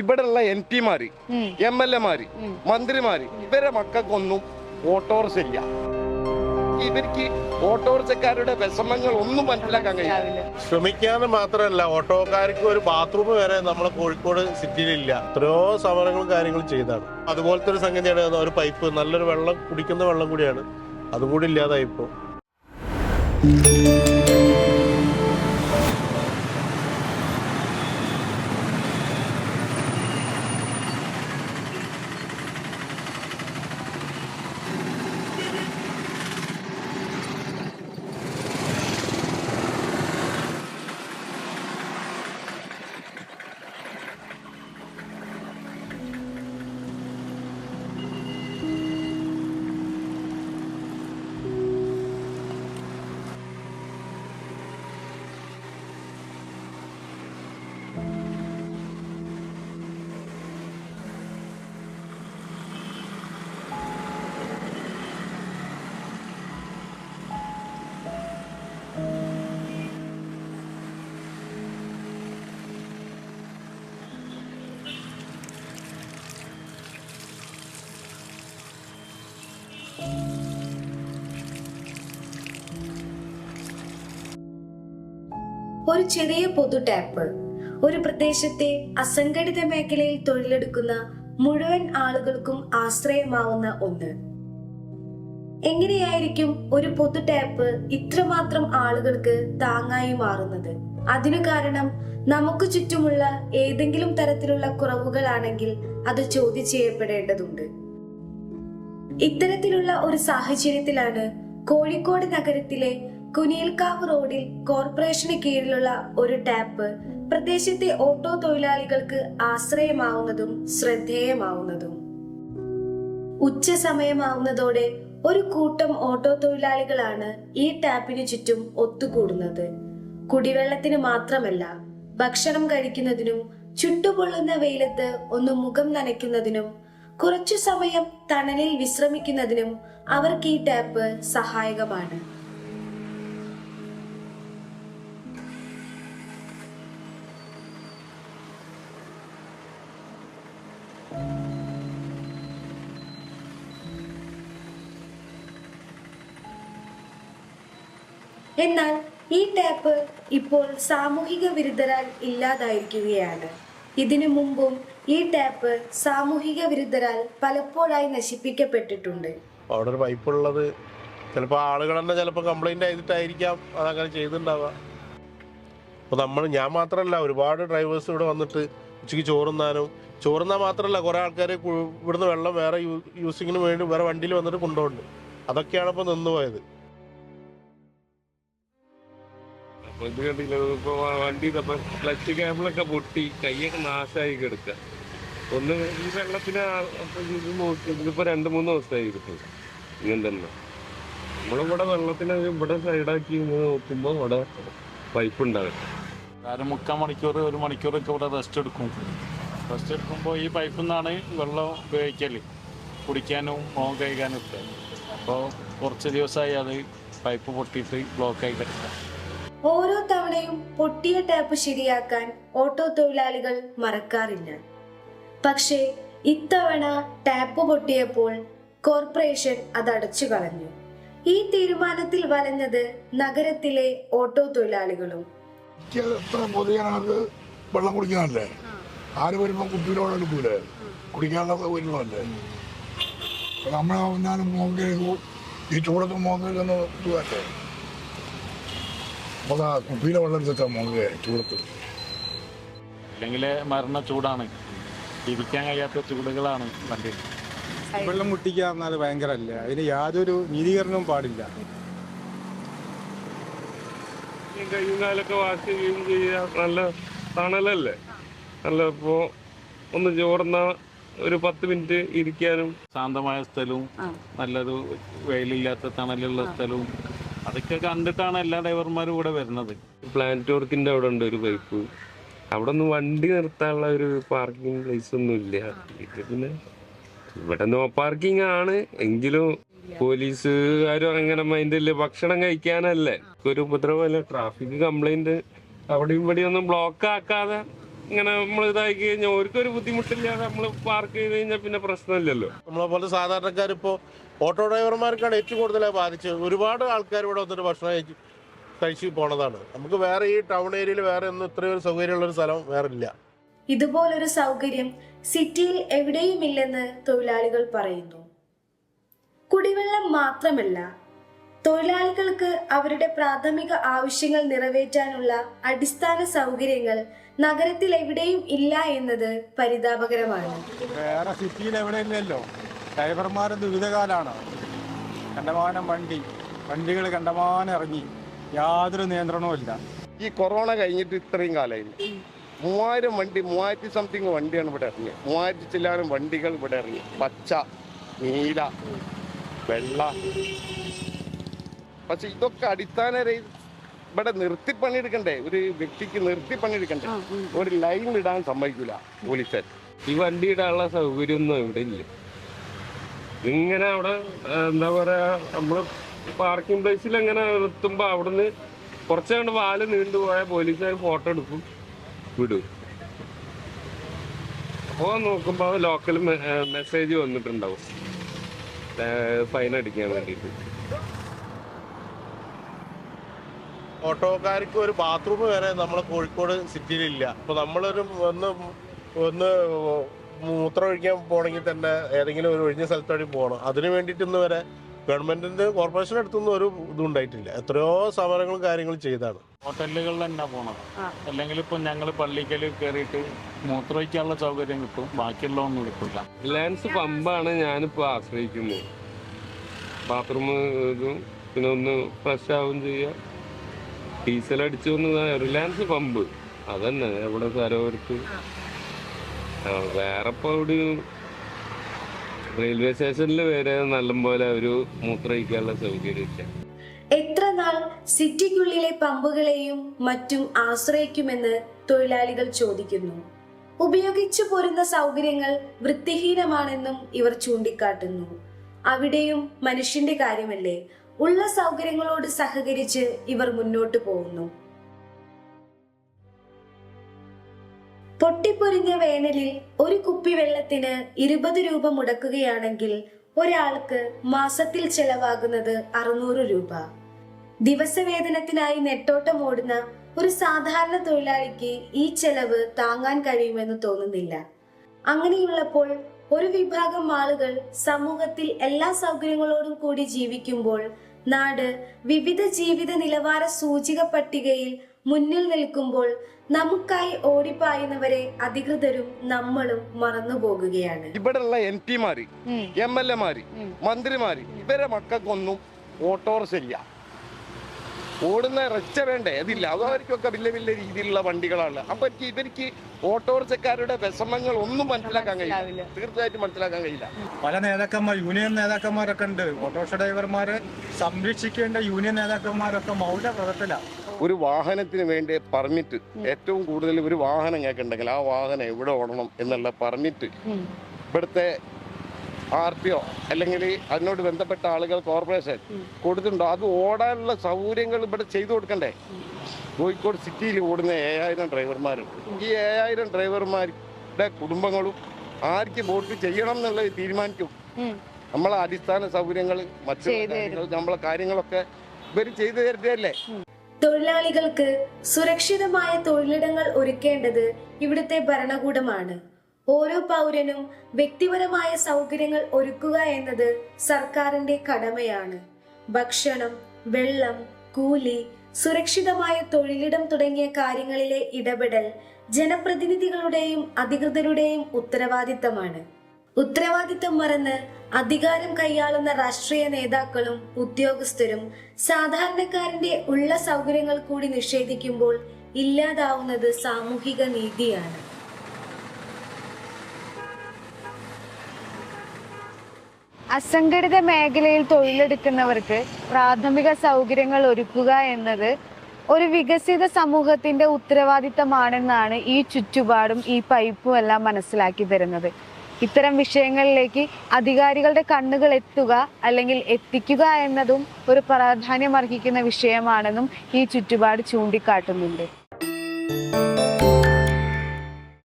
ഇവിടെയുള്ള എം പിമാര് M L എമാര് മന്ത്രിമാര് ഇവരെ മക്കൾക്കൊന്നും ഓട്ടോറിക്ഷ ഇല്ല. ഇവർക്ക് ഓട്ടോറിക്ഷക്കാരുടെ വിഷമങ്ങൾ ഒന്നും മനസ്സിലാക്കാൻ കഴിയില്ല. ശ്രമിക്കാനും മാത്രമല്ല ഓട്ടോക്കാർക്ക് ഒരു ബാത്റൂം വരെ നമ്മുടെ കോഴിക്കോട് സിറ്റിയിലില്ല എത്രയോ സമരങ്ങളും കാര്യങ്ങളും ചെയ്താണ്. അതുപോലത്തെ ഒരു സംഗതിയാണ് ഒരു പൈപ്പ് നല്ലൊരു വെള്ളം കുടിക്കുന്ന വെള്ളം കൂടിയാണ്. അതും കൂടി ഒരു ചെറിയ പൊതു ടാപ്പ് ഒരു പ്രദേശത്തെ അസംഘടിത മേഖലയിൽ തൊഴിലെടുക്കുന്ന മുഴുവൻ ആളുകൾക്കും ആശ്രയമാവുന്ന ഒന്ന്. എങ്ങനെയായിരിക്കും ഒരു പൊതു ടാപ്പ് ഇത്രമാത്രം ആളുകൾക്ക് താങ്ങായി മാറുന്നത്? അതിനു കാരണം നമുക്ക് ചുറ്റുമുള്ള ഏതെങ്കിലും തരത്തിലുള്ള കുറവുകളാണെങ്കിൽ അത് ചോദ്യം ചെയ്യപ്പെടേണ്ടതുണ്ട്. ഇത്തരത്തിലുള്ള ഒരു സാഹചര്യത്തിലാണ് കോഴിക്കോട് നഗരത്തിലെ കുനിയൽക്കാവ് റോഡിൽ കോർപ്പറേഷന് കീഴിലുള്ള ഒരു ടാപ്പ് പ്രദേശത്തെ ഓട്ടോ തൊഴിലാളികൾക്ക് ആശ്രയമാവുന്നതും ശ്രദ്ധേയമാവുന്നതും. ഉച്ച സമയമാവുന്നതോടെ ഒരു കൂട്ടം ഓട്ടോ തൊഴിലാളികളാണ് ഈ ടാപ്പിന് ചുറ്റും ഒത്തുകൂടുന്നത്. കുടിവെള്ളത്തിന് മാത്രമല്ല ഭക്ഷണം കഴിക്കുന്നതിനും ചുട്ടുപൊള്ളുന്ന വെയിലത്ത് ഒന്ന് മുഖം നനയ്ക്കുന്നതിനും കുറച്ചു സമയം തണലിൽ വിശ്രമിക്കുന്നതിനും അവർക്ക് ഈ ടാപ്പ് സഹായകമാണ്. എന്നാൽ ഈ ടാപ്പ് ഇപ്പോൾ സാമൂഹിക വിരുദ്ധരാൽ ഇല്ലാതായിരിക്കുകയാണ്. ഇതിനു മുമ്പും ഈ ടാപ്പ് സാമൂഹിക വിരുദ്ധരാൽ പലപ്പോഴായി നശിപ്പിക്കപ്പെട്ടിട്ടുണ്ട്. അവിടെ ഒരു പൈപ്പ് ഉള്ളത്. ചിലപ്പോൾ ആളുകൾ തന്നെ ചിലപ്പോൾ കംപ്ലൈന്റ് ചെയ്തിട്ടായിരിക്കാം അതങ്ങനെ ചെയ്തിട്ടുണ്ടാവുക. അപ്പോൾ നമ്മൾ ഞാൻ മാത്രമല്ല ഒരുപാട് ഡ്രൈവേഴ്സ് ഇവിടെ വന്നിട്ട് ഉച്ചയ്ക്ക് ചോറുന്നാനും ചോറുന്നാൽ മാത്രമല്ല കുറേ ആൾക്കാർ ഇവിടുന്ന് വെള്ളം വേറെ യൂസിങ്ങിന് വേണ്ടി വേറെ വണ്ടിയിൽ വന്നിട്ട് കൊണ്ടുപോകുന്നുണ്ട്. അതൊക്കെയാണ് ഇപ്പോൾ നിന്നുപോയത് അപ്പൊ ഇത് കണ്ടില്ല? ഇപ്പൊ വണ്ടി ഇതപ്പൊ ക്ലച്ച് ക്യാമ്പിളൊക്കെ പൊട്ടി കൈയൊക്കെ നാശമായി കിടക്കുക ഒന്ന് ഈ വെള്ളത്തിന് ഇതിപ്പോ രണ്ട് മൂന്ന് ദിവസമായി കിട്ടും ഇങ്ങനെ തന്നെ. നമ്മളിവിടെ വെള്ളത്തിന് ഇവിടെ സൈഡാക്കി ഇങ്ങനെ നോക്കുമ്പോ ഇവിടെ പൈപ്പ് ഉണ്ടാകും. അര മുക്കാൽ മണിക്കൂർ ഒരു മണിക്കൂറൊക്കെ ഇവിടെ റെസ്റ്റ് എടുക്കും. റെസ്റ്റ് എടുക്കുമ്പോൾ ഈ പൈപ്പിൽ നിന്നാണ് വെള്ളം ഉപയോഗിക്കൽ കുടിക്കാനും മോൻ കഴിക്കാനും ഒക്കെ. അപ്പോൾ കുറച്ച് ദിവസമായി അത് പൈപ്പ് പൊട്ടിയിട്ട് ബ്ലോക്കായി കിടക്കുക ഓരോ തവണയും പൊട്ടിയ ടാപ്പ് ശരിയാക്കാൻ ഓട്ടോ തൊഴിലാളികൾ മറക്കാറില്ല. പക്ഷേ ഇത്തവണ ടാപ്പ് പൊട്ടിയപ്പോൾ കോർപ്പറേഷൻ അത് അടച്ചു കളഞ്ഞു. ഈ തീരുമാനത്തിൽ വലഞ്ഞത് നഗരത്തിലെ ഓട്ടോ തൊഴിലാളികളും. പൊതുജനങ്ങൾക്ക് വെള്ളം കുടിക്കാനല്ലേ ആര് വരുമ്പോൾ കുപ്പിയിലോടെ എടുക്കൂലേ? കുടിക്കാനുള്ള സൗകര്യങ്ങളല്ലേ? നമ്മളെ നമ്മളാവുന്നാലും മോങ്കി ഈ ചൂടത്ത് മോങ്കിലൊന്ന് ഇതുവല്ലേ അപ്പൊ ആ കുപ്പിയിലെ വെള്ളം എടുത്തിട്ടാ മോങ്കി ചൂടത്ത്. അല്ലെങ്കിൽ മരണ ചൂടാണ്. ജീവിക്കാൻ കഴിയാത്ത ചൂടുകളാണ് വണ്ടി. വെള്ളം മുട്ടിക്കുക എന്നാൽ ഭയങ്കരമല്ലേ അതിന് യാതൊരു നീതീകരണവും പാടില്ല. കാലൊക്കെ വാഷ് ചെയ്യുകയും ചെയ്യാം നല്ല തണലല്ലേ? നല്ല ഇപ്പോ ഒന്ന് ചോർന്ന ഒരു പത്ത് മിനിറ്റ് ഇരിക്കാനും. ശാന്തമായ സ്ഥലവും നല്ലൊരു വെയിലില്ലാത്ത തണലുള്ള സ്ഥലവും അതൊക്കെ കണ്ടിട്ടാണ് എല്ലാ ഡ്രൈവർമാരും ഇവിടെ വരുന്നത്. പ്ലാന്റ് വർക്കിന്റെ അവിടെ ഉണ്ട് ഒരു പൈപ്പ് അവിടെ ഒന്നും വണ്ടി നിർത്താനുള്ള ഒരു പാർക്കിംഗ് പ്ലേസ് ഒന്നും ഇല്ല പിന്നെ ഇവിടെ നോ പാർക്കിംഗ് ആണ്. എങ്കിലും പോലീസുകാരും അങ്ങനെ മൈൻഡ് ഇല്ല ഭക്ഷണം കഴിക്കാനല്ലേ? ഒരു ഉപദ്രവമല്ല? ട്രാഫിക് കംപ്ലൈന്റ് അവിടെയും ഇവിടെയും ഒന്നും ബ്ലോക്ക് ആക്കാതെ ഇങ്ങനെ നമ്മൾ ഇതാക്കി കഴിഞ്ഞാൽ ഓർക്കൊരു ബുദ്ധിമുട്ടില്ലാതെ നമ്മൾ പാർക്ക് ചെയ്ത് കഴിഞ്ഞാൽ പിന്നെ പ്രശ്നമില്ലല്ലോ. നമ്മളെ പോലെ സാധാരണക്കാരിപ്പോൾ ഓട്ടോ ഡ്രൈവർമാർക്കാണ് ഏറ്റവും കൂടുതലായി ബാധിച്ചത്. ഒരുപാട് ആൾക്കാർ ഇവിടെ വന്നിട്ട് ഭക്ഷണം കഴിച്ച് കഴിച്ച് പോണതാണ്. നമുക്ക് വേറെ ഈ ടൗൺ ഏരിയയിൽ വേറെ ഒന്നും ഇത്രയും സൗകര്യമുള്ള ഒരു സ്ഥലം വേറെ ഇല്ല. ഇതുപോലൊരു സൗകര്യം സിറ്റിയിൽ എവിടെയും ഇല്ലെന്ന് തൊഴിലാളികൾ പറയുന്നു. കുടിവെള്ളം മാത്രമല്ല തൊഴിലാളികൾക്ക് അവരുടെ പ്രാഥമിക ആവശ്യങ്ങൾ നിറവേറ്റാനുള്ള അടിസ്ഥാന സൗകര്യങ്ങൾ നഗരത്തിൽ എവിടെയും ഇല്ല എന്നത് പരിതാപകരമാണ്. വേറെ സിറ്റിയിൽ എവിടെ ഇല്ലല്ലോ. ഡ്രൈവർമാർ ദുരിതകാലാണ് കണ്ടമാനം വണ്ടി. വണ്ടികൾ കണ്ടമാനം ഇറങ്ങി. യാതൊരു നിയന്ത്രണവും ഇല്ല. ഈ കൊറോണ കഴിഞ്ഞിട്ട് ഇത്രയും കാലമായി മൂവായിരം വണ്ടി മൂവായിരത്തി സംതിങ് വണ്ടിയാണ് ഇവിടെ ഇറങ്ങിയത്. മൂവായിരത്തി ചില്ലാനും വണ്ടികൾ ഇവിടെ ഇറങ്ങി. പച്ച നീല വെള്ള പക്ഷെ ഇതൊക്കെ അടിസ്ഥാന ഇവിടെ നിർത്തി പണിയെടുക്കണ്ടേ? ഒരു വ്യക്തിക്ക് നിർത്തി പണിയെടുക്കണ്ടേ? ഒരു ലൈൻ ഇടാൻ സമ്മതിക്കൂല പോലീസ് ഈ വണ്ടി ഇടാനുള്ള സൗകര്യം ഒന്നും ഇവിടെ ഇല്ല. ഇങ്ങനെ അവിടെ എന്താ പറയാ നമ്മൾ പാർക്കിംഗ് പ്ലേസിൽ എങ്ങനെ നിർത്തുമ്പോ അവിടുന്ന് കുറച്ചങ്ങോട്ട് വാൽ നീണ്ടുപോയ പോലീസുകാർ ഫോട്ടോ എടുക്കും വിടും. അപ്പോ നോക്കുമ്പോ ലോക്കൽ മെസ്സേജ് വന്നിട്ടുണ്ടാവും. ഫൈൻ അടിക്കാൻ വേണ്ടിയിട്ട്. ഓട്ടോക്കാർക്ക് ഒരു ബാത്റൂം വരെ നമ്മളെ കോഴിക്കോട് സിറ്റിയിൽ ഇല്ല. അപ്പൊ നമ്മളൊരു ഒന്ന് ഒന്ന് മൂത്രം ഒഴിക്കാൻ പോകണമെങ്കിൽ തന്നെ ഏതെങ്കിലും ഒരു ഒഴിഞ്ഞ സ്ഥലത്ത് വഴി പോകണം അതിന് വേണ്ടിയിട്ട് ഇന്ന് വരെ ഗവൺമെന്റിന്റെ കോർപ്പറേഷൻ അടുത്തൊന്നും ഒരു ഇതുണ്ടായിട്ടില്ല എത്രയോ സമരങ്ങളും കാര്യങ്ങളും ചെയ്താണ്. ഹോട്ടലുകളിൽ തന്നെ പോണത്. അല്ലെങ്കിൽ ഇപ്പൊ ഞങ്ങൾ പള്ളിക്കൽ കയറിയിട്ട് മൂത്രമൊഴിക്കാനുള്ള സൗകര്യം കിട്ടും ബാക്കിയുള്ളതൊന്നും കിട്ടില്ല റിലയൻസ് പമ്പാണ് ഞാനിപ്പോ ആശ്രയിക്കുന്നത് ബാത്റൂം ഇതും പിന്നെ ഒന്ന് ഫ്രഷ് ആവും ചെയ്യാം. ഡീസൽ അടിച്ചു വന്ന് റിലയൻസ് പമ്പ്. അതന്നെ എവിടെ സരോവരത്ത് ആ, വേറെ ഇപ്പൊ ഇവിടെ റെയിൽവേ സ്റ്റേഷനിൽ വരെ നല്ലപോലെ ഒരു മൂത്രമൊഴിക്കാനുള്ള സൗകര്യമില്ല എത്ര നാൾ സിറ്റിക്കുള്ളിലെ പമ്പുകളെയും മറ്റും ആശ്രയിക്കുമെന്ന് തൊഴിലാളികൾ ചോദിക്കുന്നു. ഉപയോഗിച്ചു പോരുന്ന സൗകര്യങ്ങൾ വൃത്തിഹീനമാണെന്നും ഇവർ ചൂണ്ടിക്കാട്ടുന്നു. അവിടെയും മനുഷ്യന്റെ കാര്യമല്ലേ? ഉള്ള സൗകര്യങ്ങളോട് സഹകരിച്ച് ഇവർ മുന്നോട്ട് പോകുന്നു. പൊട്ടിപ്പൊരിഞ്ഞ വേനലിൽ ഒരു കുപ്പി വെള്ളത്തിന് ഇരുപത് രൂപ മുടക്കുകയാണെങ്കിൽ ഒരാൾക്ക് മാസത്തിൽ ചെലവാകുന്നത് അറുന്നൂറ് രൂപ. ദിവസവേതനത്തിനായി നെട്ടോട്ടം ഓടുന്ന ഒരു സാധാരണ തൊഴിലാളിക്ക് ഈ ചെലവ് താങ്ങാൻ കഴിയുമെന്ന് തോന്നുന്നില്ല. അങ്ങനെയുള്ളപ്പോൾ ഒരു വിഭാഗം ആളുകൾ സമൂഹത്തിൽ എല്ലാ സൗകര്യങ്ങളോടും കൂടി ജീവിക്കുമ്പോൾ നാട് വിവിധ ജീവിത നിലവാര സൂചിക പട്ടികയിൽ മുന്നിൽ നിൽക്കുമ്പോൾ നമുക്കായി ഓടിപ്പായുന്നവരെ അധികൃതരും നമ്മളും മറന്നുപോകുകയാണ് ഇവിടെയുള്ള എം പിമാര് എം എൽ എമാര് മന്ത്രിമാര് ഇവരെ മക്കൾക്കൊന്നും ഓട്ടോറിക്ഷ ശരിയാ ഓടുന്ന റച്ച വേണ്ടേ? അതില്ല. അത് അവർക്കൊക്കെ വലിയ വലിയ രീതിയിലുള്ള വണ്ടികളാണ്. അപ്പൊ ഇവർക്ക് ഓട്ടോറിക്ഷക്കാരുടെ വിഷമങ്ങൾ ഒന്നും മനസ്സിലാക്കാൻ കഴിയില്ല. തീർച്ചയായിട്ടും മനസ്സിലാക്കാൻ കഴിയില്ല. പല നേതാക്കന്മാർ യൂണിയൻ നേതാക്കന്മാരൊക്കെ ഉണ്ട്. ഓട്ടോറിക്ഷ ഡ്രൈവർമാരെ സംരക്ഷിക്കേണ്ട യൂണിയൻ നേതാക്കന്മാരൊക്കെ മൗനപ്രദത്തിലാണ് ഒരു വാഹനത്തിന് വേണ്ടി പെർമിറ്റ് ഏറ്റവും കൂടുതൽ ഒരു വാഹനം കേൾക്കുന്നുണ്ടെങ്കിൽ ആ വാഹനം എവിടെ ഓടണം എന്നുള്ള പെർമിറ്റ് ഇവിടുത്തെ ആർ പി ഒ അല്ലെങ്കിൽ അതിനോട് ബന്ധപ്പെട്ട ആളുകൾ കോർപ്പറേഷൻ കൊടുത്തിട്ടുണ്ടോ. അത് ഓടാനുള്ള സൗകര്യങ്ങൾ ഇവിടെ ചെയ്തു കൊടുക്കണ്ടേ? കോഴിക്കോട് സിറ്റിയിൽ ഓടുന്ന ഏഴായിരം ഡ്രൈവർമാരുണ്ട് ഈ ഏഴായിരം ഡ്രൈവർമാരുടെ കുടുംബങ്ങളും ആർക്ക് വോട്ട് ചെയ്യണം എന്നുള്ളത് തീരുമാനിക്കും. നമ്മളെ അടിസ്ഥാന സൗകര്യങ്ങൾ മറ്റു നമ്മളെ കാര്യങ്ങളൊക്കെ ഇവർ ചെയ്തു തരുന്നതല്ലേ? തൊഴിലാളികൾക്ക് സുരക്ഷിതമായ തൊഴിലിടങ്ങൾ ഒരുക്കേണ്ടത് ഇവിടുത്തെ ഭരണകൂടമാണ്. ഓരോ പൗരനും വ്യക്തിപരമായ സൗകര്യങ്ങൾ ഒരുക്കുക എന്നത് സർക്കാരിന്റെ കടമയാണ്. ഭക്ഷണം വെള്ളം കൂലി സുരക്ഷിതമായ തൊഴിലിടം തുടങ്ങിയ കാര്യങ്ങളിലെ ഇടപെടൽ ജനപ്രതിനിധികളുടെയും അധികൃതരുടെയും ഉത്തരവാദിത്തമാണ്. ഉത്തരവാദിത്തം മറന്ന് അധികാരം കൈയാളുന്ന രാഷ്ട്രീയ നേതാക്കളും ഉദ്യോഗസ്ഥരും സാധാരണക്കാരന്റെ ഉള്ള സൗകര്യങ്ങൾ കൂടി നിഷേധിക്കുമ്പോൾ ഇല്ലാതാവുന്നത് സാമൂഹിക നീതിയാണ്. അസംഘടിത മേഖലയിൽ തൊഴിലെടുക്കുന്നവർക്ക് പ്രാഥമിക സൗകര്യങ്ങൾ ഒരുക്കുക എന്നത് ഒരു വികസിത സമൂഹത്തിന്റെ ഉത്തരവാദിത്തമാണെന്നാണ് ഈ ചുറ്റുപാടും ഈ പൈപ്പും എല്ലാം മനസ്സിലാക്കി തരുന്നത്. ഇത്തരം വിഷയങ്ങളിലേക്ക് അധികാരികളുടെ കണ്ണുകൾ എത്തുക അല്ലെങ്കിൽ എത്തിക്കുക എന്നതും ഒരു പ്രാധാന്യമർഹിക്കുന്ന വിഷയമാണെന്നും ഈ ചുറ്റുപാട് ചൂണ്ടിക്കാട്ടുന്നുണ്ട്.